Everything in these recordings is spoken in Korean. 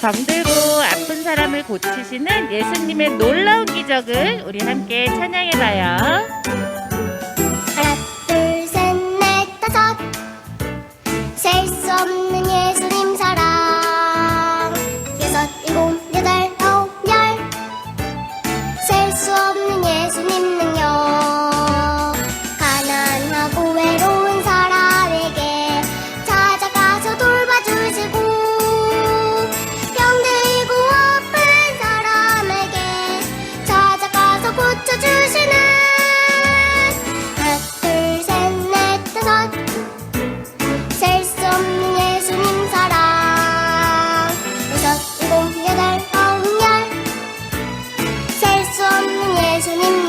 병들고 아픈 사람을 고치시는 예수님의 놀라운 기적을 우리 함께 찬양해봐요. listening.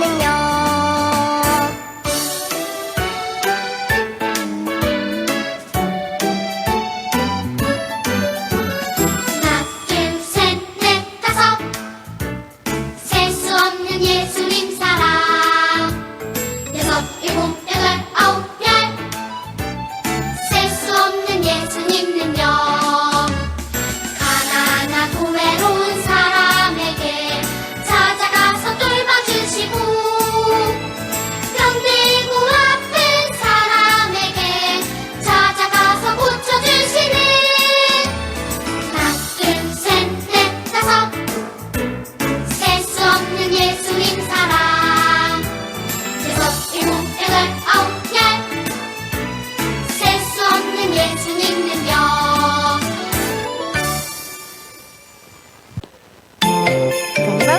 예수님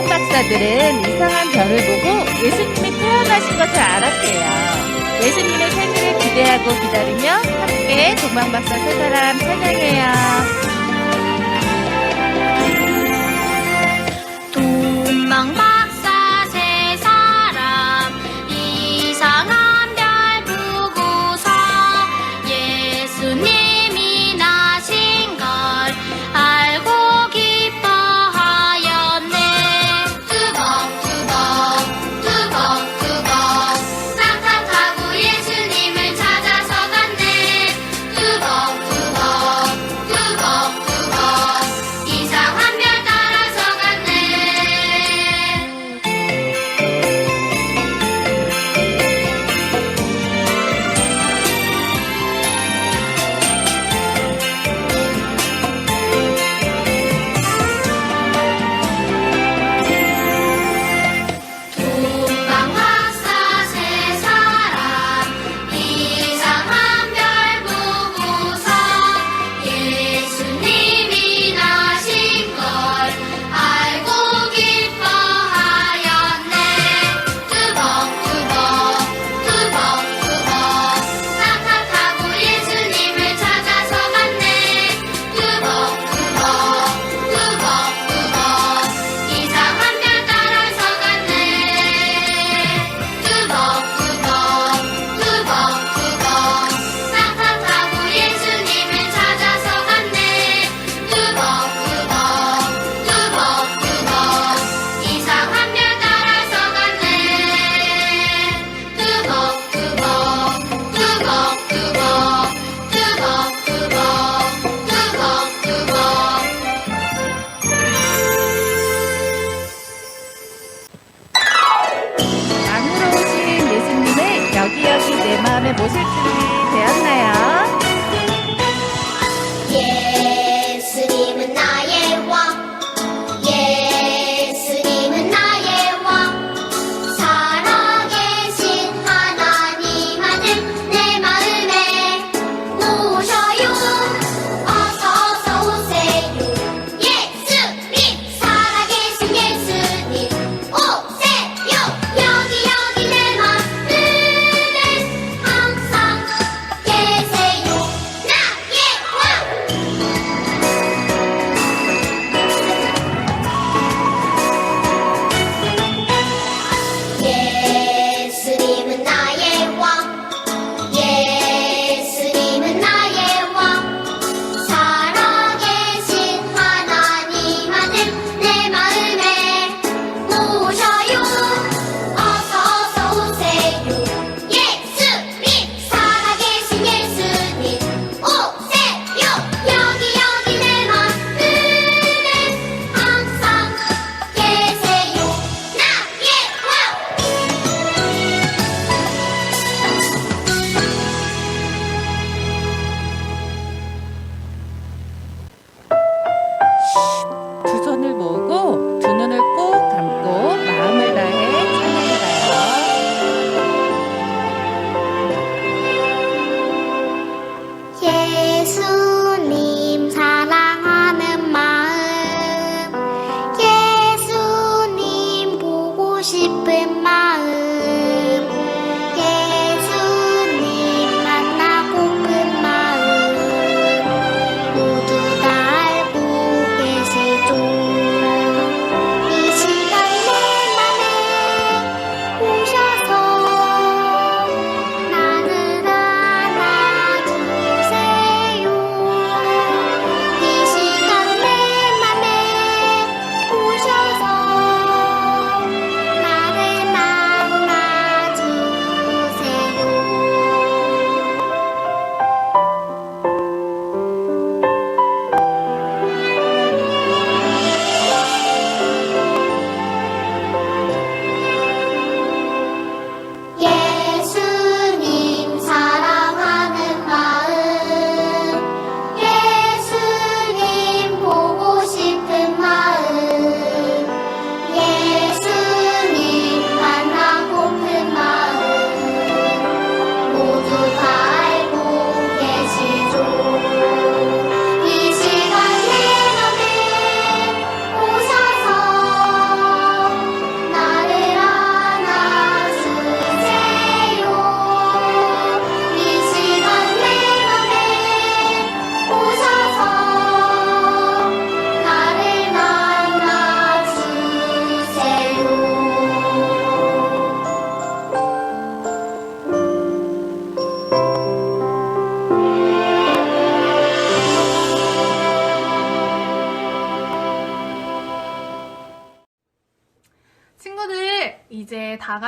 박사들은 이상한 별을 보고 예수님이 태어나신 것을 알았대요. 예수님의 생일을 기대하고 기다리며 함께 동방 박사 세 사람 찬양해요.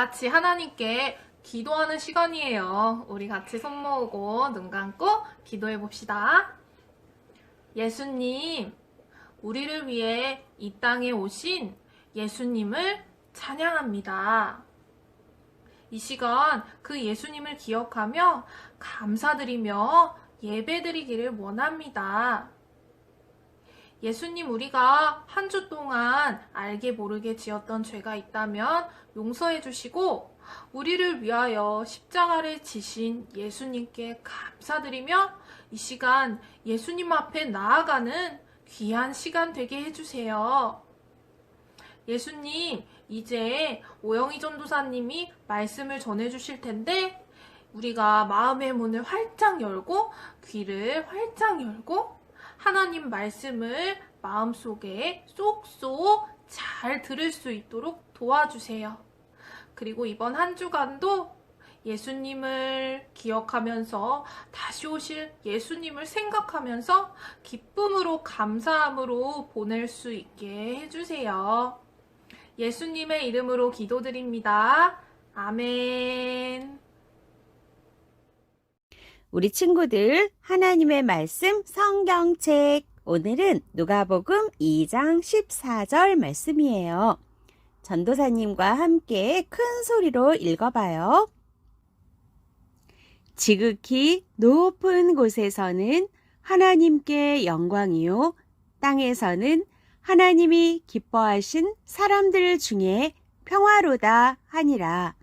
같이 하나님께 기도하는 시간이에요. 우리 같이 손 모으고 눈 감고 기도해 봅시다. 예수님, 우리를 위해 이 땅에 오신 예수님을 찬양합니다. 이 시간 그 예수님을 기억하며 감사드리며 예배드리기를 원합니다. 예수님 우리가 한 주 동안 알게 모르게 지었던 죄가 있다면 용서해 주시고 우리를 위하여 십자가를 지신 예수님께 감사드리며 이 시간 예수님 앞에 나아가는 귀한 시간 되게 해주세요. 예수님, 이제 오영희 전도사님이 말씀을 전해주실 텐데, 우리가 마음의 문을 활짝 열고, 귀를 활짝 열고, 하나님 말씀을 마음속에 쏙쏙 잘 들을 수 있도록 도와주세요. 그리고 이번 한 주간도 예수님을 기억하면서 다시 오실 예수님을 생각하면서 기쁨으로 감사함으로 보낼 수 있게 해주세요. 예수님의 이름으로 기도드립니다. 아멘. 우리 친구들 하나님의 말씀 성경책 오늘은 누가복음 2장 14절 말씀이에요. 전도사님과 함께 큰 소리로 읽어봐요. 지극히 높은 곳에서는 하나님께 영광이요. 땅에서는 하나님이 기뻐하신 사람들 중에 평화로다 하니라.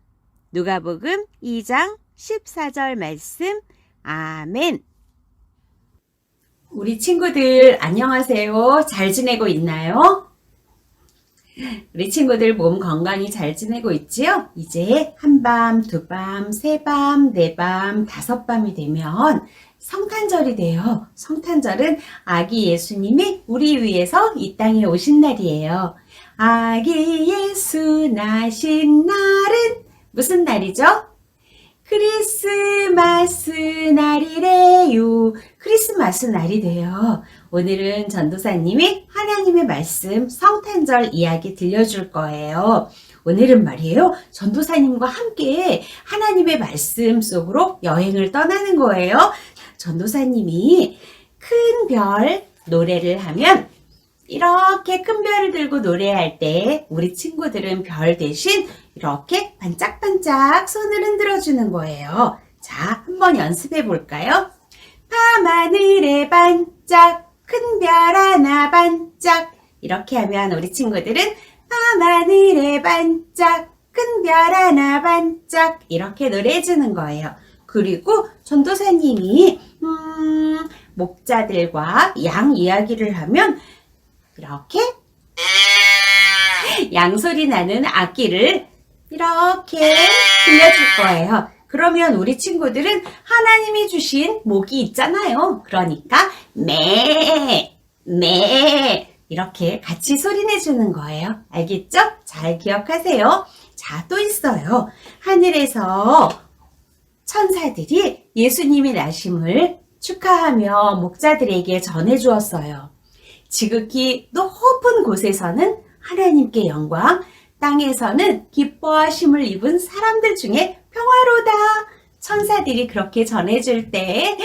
누가복음 2장 14절 말씀. 아멘. 우리 친구들 안녕하세요. 잘 지내고 있나요? 우리 친구들 몸 건강히 잘 지내고 있지요? 이제 한밤, 두밤, 세밤, 네밤, 다섯밤이 되면 성탄절이 돼요. 성탄절은 아기 예수님이 우리 위해서 이 땅에 오신 날이에요. 아기 예수 나신 날은 무슨 날이죠? 크리스마스 날이래요. 크리스마스 날이 돼요. 오늘은 전도사님이 하나님의 말씀 성탄절 이야기 들려줄 거예요. 오늘은 말이에요. 전도사님과 함께 하나님의 말씀 속으로 여행을 떠나는 거예요. 전도사님이 큰 별 노래를 하면 이렇게 큰 별을 들고 노래할 때 우리 친구들은 별 대신 이렇게 반짝반짝 손을 흔들어 주는 거예요. 자, 한번 연습해 볼까요? 밤하늘에 반짝 큰 별 하나 반짝 이렇게 하면 우리 친구들은 밤하늘에 반짝 큰 별 하나 반짝 이렇게 노래해 주는 거예요. 그리고 전도사님이 음, 목자들과 양 이야기를 하면 이렇게 양소리 나는 악기를 이렇게 들려줄 거예요. 그러면 우리 친구들은 하나님이 주신 목이 있잖아요. 그러니까 매, 매 이렇게 같이 소리내 주는 거예요. 알겠죠? 잘 기억하세요. 자, 또 있어요. 하늘에서 천사들이 예수님의 나심을 축하하며 목자들에게 전해 주었어요. 지극히 높은 곳에서는 하나님께 영광, 땅에서는 기뻐하심을 입은 사람들 중에 평화로다. 천사들이 그렇게 전해줄 때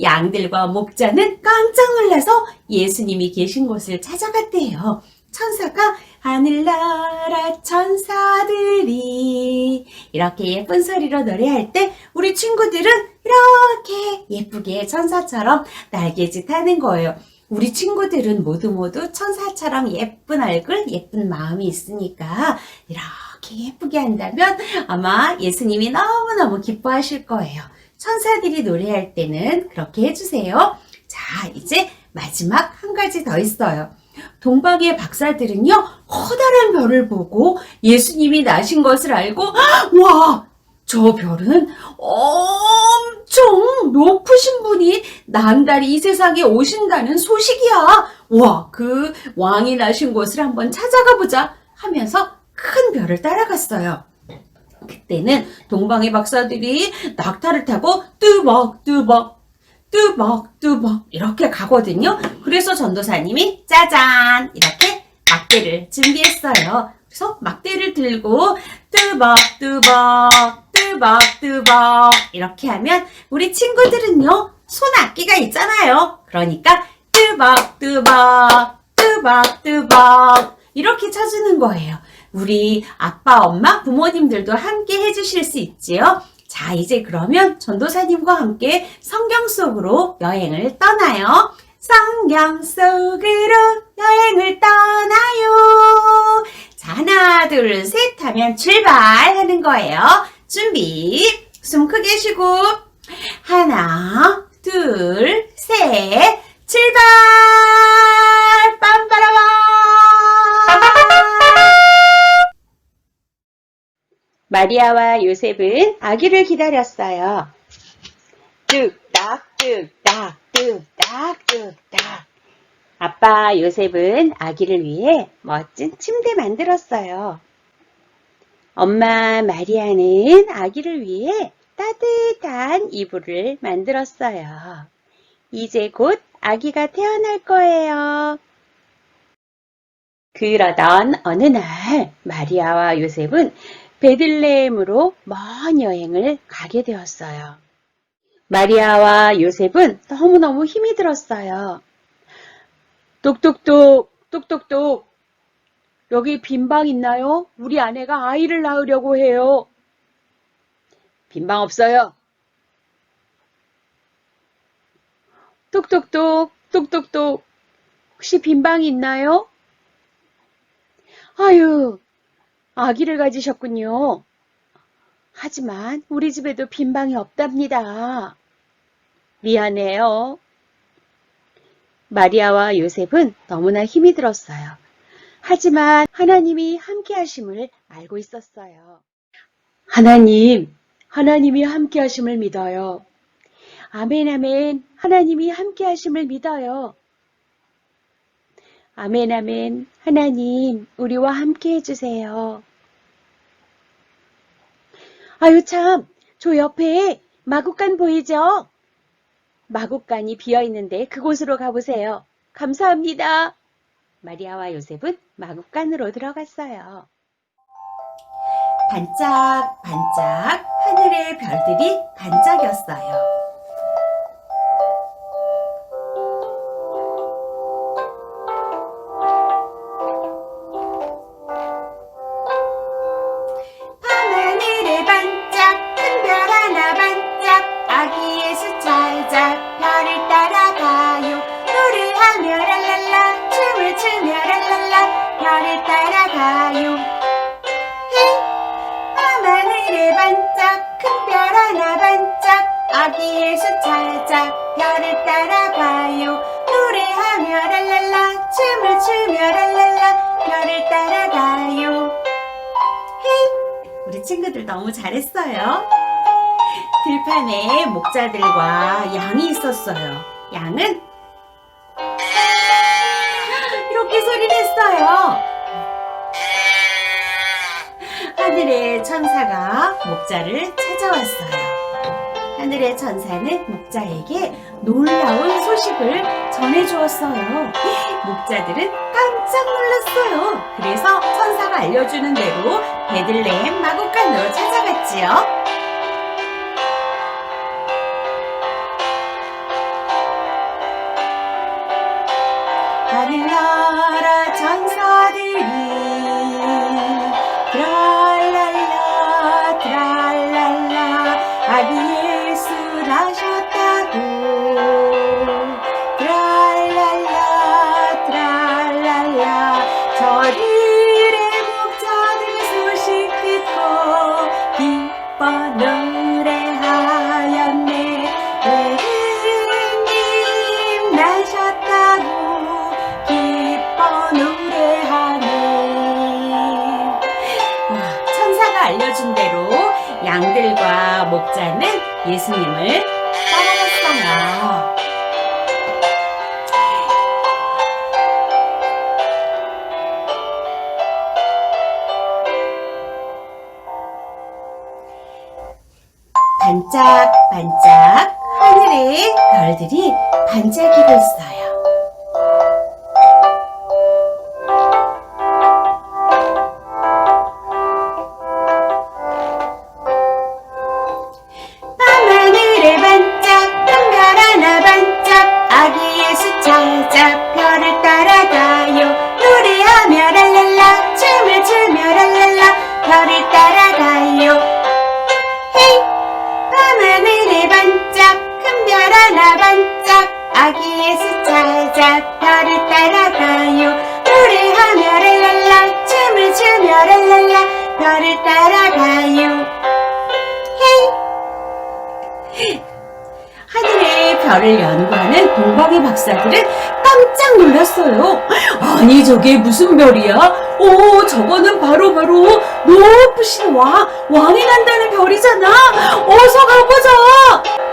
양들과 목자는 깜짝 놀라서 예수님이 계신 곳을 찾아갔대요. 천사가 하늘나라 천사들이 이렇게 예쁜 소리로 노래할 때 우리 친구들은 이렇게 예쁘게 천사처럼 날개짓 하는 거예요. 우리 친구들은 모두 모두 천사처럼 예쁜 얼굴, 예쁜 마음이 있으니까 이렇게 예쁘게 한다면 아마 예수님이 너무너무 기뻐하실 거예요. 천사들이 노래할 때는 그렇게 해주세요. 자, 이제 마지막 한 가지 더 있어요. 동방의 박사들은요, 커다란 별을 보고 예수님이 나신 것을 알고, 와! 저 별은 엄청 높으신 분이 난달이 이 세상에 오신다는 소식이야. 와, 그 왕이 나신 곳을 한번 찾아가 보자 하면서 큰 별을 따라갔어요. 그때는 동방의 박사들이 낙타를 타고 뚜벅뚜벅 뚜벅뚜벅 이렇게 가거든요. 그래서 전도사님이 짜잔 이렇게 막대를 준비했어요. 그래서 막대를 들고 뚜벅뚜벅 뚜벅뚜벅 이렇게 하면 우리 친구들은요 손 악기가 있잖아요. 그러니까 뚜벅뚜벅 뚜벅뚜벅 이렇게 쳐주는 거예요. 우리 아빠, 엄마, 부모님들도 함께 해주실 수 있지요. 자, 이제 그러면 전도사님과 함께 성경 속으로 여행을 떠나요. 성경 속으로 여행을 떠나요. 자, 하나, 둘, 셋 하면 출발하는 거예요. 준비, 숨 크게 쉬고, 하나, 둘, 셋, 출발! 빰빠라밤! 마리아와 요셉은 아기를 기다렸어요. 뚝딱, 뚝딱, 뚝딱, 뚝딱. 아빠 요셉은 아기를 위해 멋진 침대 만들었어요. 엄마 마리아는 아기를 위해 따뜻한 이불을 만들었어요. 이제 곧 아기가 태어날 거예요. 그러던 어느 날 마리아와 요셉은 베들레헴으로 먼 여행을 가게 되었어요. 마리아와 요셉은 너무너무 힘이 들었어요. 똑똑똑, 똑똑똑. 여기 빈 방 있나요? 우리 아내가 아이를 낳으려고 해요. 빈 방 없어요. 똑똑똑, 똑똑똑. 혹시 빈방 있나요? 아유, 아기를 가지셨군요. 하지만 우리 집에도 빈 방이 없답니다. 미안해요. 마리아와 요셉은 너무나 힘이 들었어요. 하지만 하나님이 함께 하심을 알고 있었어요. 하나님, 하나님이 함께 하심을 믿어요. 아멘, 아멘. 하나님이 함께 하심을 믿어요. 아멘, 아멘. 하나님, 우리와 함께 해주세요. 아유, 참. 저 옆에 마국간 보이죠? 마국간이 비어 있는데 그곳으로 가보세요. 감사합니다. 마리아와 요셉은 마국간으로 들어갔어요. 반짝 반짝 하늘의 별들이 반짝였어요. 친구들 너무 잘했어요 들판에 목자들과 양이 있었어요 양은 이렇게 소리를 했어요 하늘의 천사가 목자를. 천사는 목자에게 놀라운 소식을 전해주었어요. 목자들은 깜짝 놀랐어요. 그래서 천사가 알려주는 대로 베들레헴 마곡간으로 찾아갔지요. 하늘나라 천사들이 트랄랄라 트랄랄라 아기 예수님을 따라갔어요. 반짝반짝 하늘에 별들이 반짝이고 있어요. 왕 왕이 난다는 별이잖아. 어서 가보자.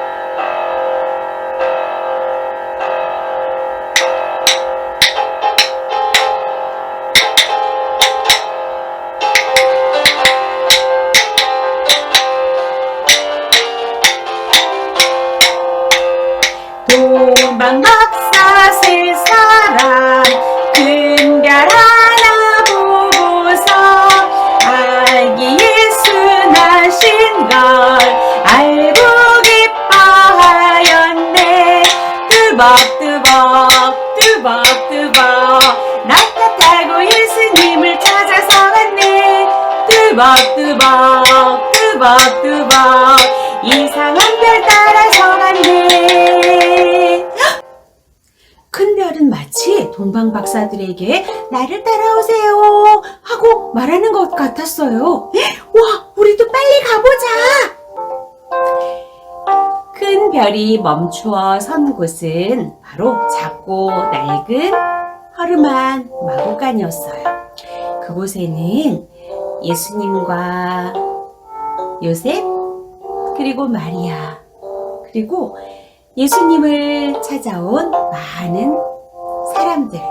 동방 박사들에게 나를 따라오세요 하고 말하는 것 같았어요. 와, 우리도 빨리 가보자! 큰 별이 멈추어 선 곳은 바로 작고 낡은 허름한 마구간이었어요. 그곳에는 예수님과 요셉, 그리고 마리아, 그리고 예수님을 찾아온 많은 사람들,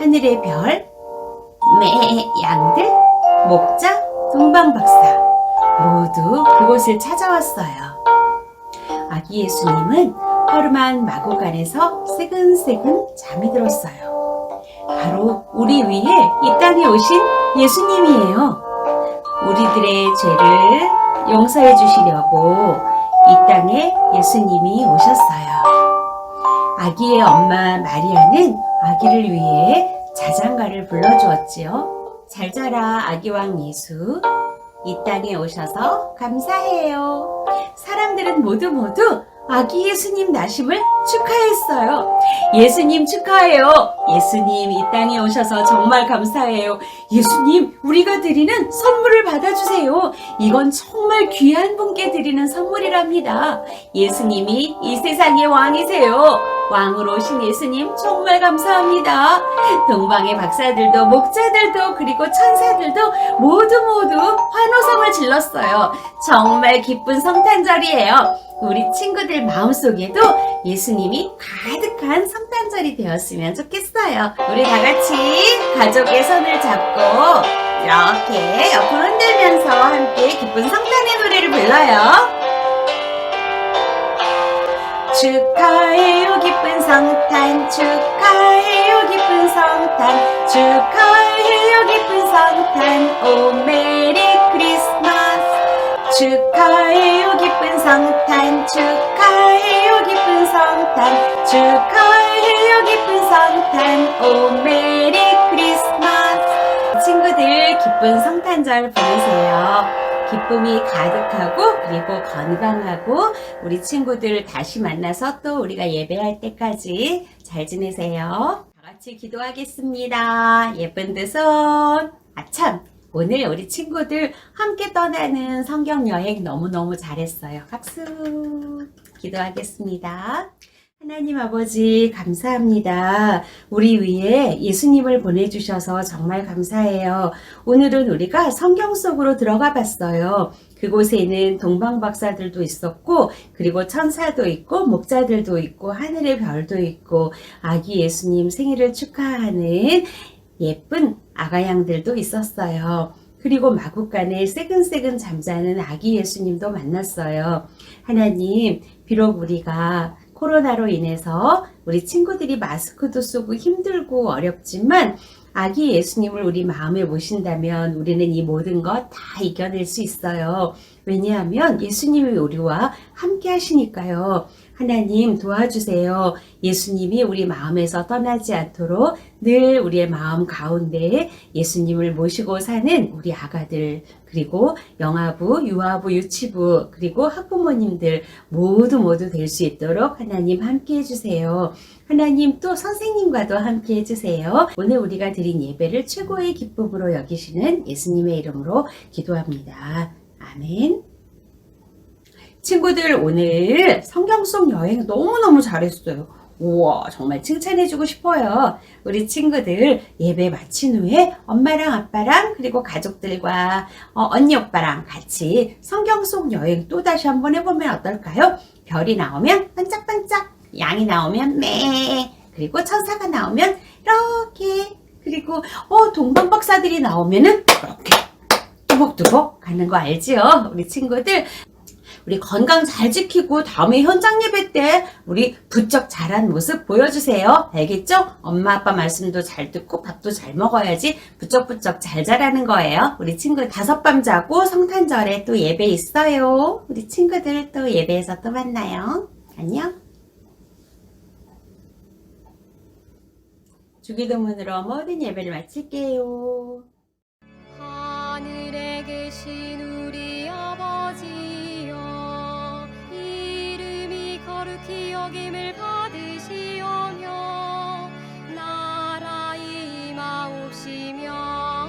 하늘의 별, 매 양들, 목자, 동방박사 모두 그곳을 찾아왔어요. 아기 예수님은 허름한 마구간에서 새근새근 잠이 들었어요. 바로 우리 위에 이 땅에 오신 예수님이에요. 우리들의 죄를 용서해 주시려고 이 땅에 예수님이 오셨어요. 아기의 엄마 마리아는 아기를 위해 자장가를 불러주었지요. 잘 자라 아기왕 예수. 이 땅에 오셔서 감사해요. 사람들은 모두 모두 아기 예수님 나심을 축하했어요. 예수님 축하해요. 예수님 이 땅에 오셔서 정말 감사해요. 예수님, 우리가 드리는 선물을 받아주세요. 이건 정말 귀한 분께 드리는 선물이랍니다. 예수님이 이 세상의 왕이세요. 왕으로 오신 예수님 정말 감사합니다. 동방의 박사들도 목자들도 그리고 천사들도 모두 모두 환호성을 질렀어요. 정말 기쁜 성탄절이에요. 우리 친구들 마음속에도 예수님이 가득한 성탄절이 되었으면 좋겠어요. 우리 다 같이 가족의 손을 잡고 이렇게 옆으로 흔들면서 함께 기쁜 성탄의 노래를 불러요. 축하해요. 기쁜 성탄 축하해요. 기쁜 성탄 축하해요. 기쁜 성탄. 오 메리 크리스마스. 축하해요. 기쁜 성탄 축하해요. 기쁜 성탄 축하해요. 기쁜 성탄. 오 메리 크리스마스. 친구들 기쁜 성탄절 보내세요. 기쁨이 가득하고 그리고 건강하고 우리 친구들 다시 만나서 또 우리가 예배할 때까지 잘 지내세요. 다 같이 기도하겠습니다. 예쁜 두 손. 아참 오늘 우리 친구들 함께 떠나는 성경 여행 너무너무 잘했어요. 박수. 기도하겠습니다. 하나님 아버지, 감사합니다. 우리 위에 예수님을 보내주셔서 정말 감사해요. 오늘은 우리가 성경 속으로 들어가 봤어요. 그곳에는 동방박사들도 있었고, 그리고 천사도 있고, 목자들도 있고, 하늘의 별도 있고, 아기 예수님 생일을 축하하는 예쁜 아가양들도 있었어요. 그리고 마국간에 새근새근 잠자는 아기 예수님도 만났어요. 하나님, 비록 우리가 코로나로 인해서 우리 친구들이 마스크도 쓰고 힘들고 어렵지만 아기 예수님을 우리 마음에 모신다면 우리는 이 모든 것 다 이겨낼 수 있어요. 왜냐하면 예수님이 우리와 함께 하시니까요. 하나님 도와주세요. 예수님이 우리 마음에서 떠나지 않도록 늘 우리의 마음 가운데 예수님을 모시고 사는 우리 아가들, 그리고 영아부, 유아부, 유치부, 그리고 학부모님들 모두 모두 될 수 있도록 하나님 함께 해주세요. 하나님 또 선생님과도 함께 해주세요. 오늘 우리가 드린 예배를 최고의 기쁨으로 여기시는 예수님의 이름으로 기도합니다. 아멘. 친구들 오늘 성경 속 여행 너무너무 잘했어요. 우와 정말 칭찬해주고 싶어요. 우리 친구들 예배 마친 후에 엄마랑 아빠랑 그리고 가족들과 어, 언니 오빠랑 같이 성경 속 여행 또 다시 한번 해보면 어떨까요? 별이 나오면 반짝반짝, 양이 나오면 매, 그리고 천사가 나오면 이렇게, 그리고 어 동방 박사들이 나오면은 이렇게 뚜벅뚜벅 가는 거 알지요? 우리 친구들 우리 건강 잘 지키고 다음에 현장 예배 때 우리 부쩍 잘한 모습 보여주세요. 알겠죠? 엄마 아빠 말씀도 잘 듣고 밥도 잘 먹어야지 부쩍부쩍 잘 자라는 거예요. 우리 친구 다섯 밤 자고 성탄절에 또 예배 있어요. 우리 친구들 또 예배에서 또 만나요. 안녕. 주기도문으로 모든 예배를 마칠게요. 계신 우리 아버지여 이름이 거룩히 여김을 받으시오며 나라의 임하옵시며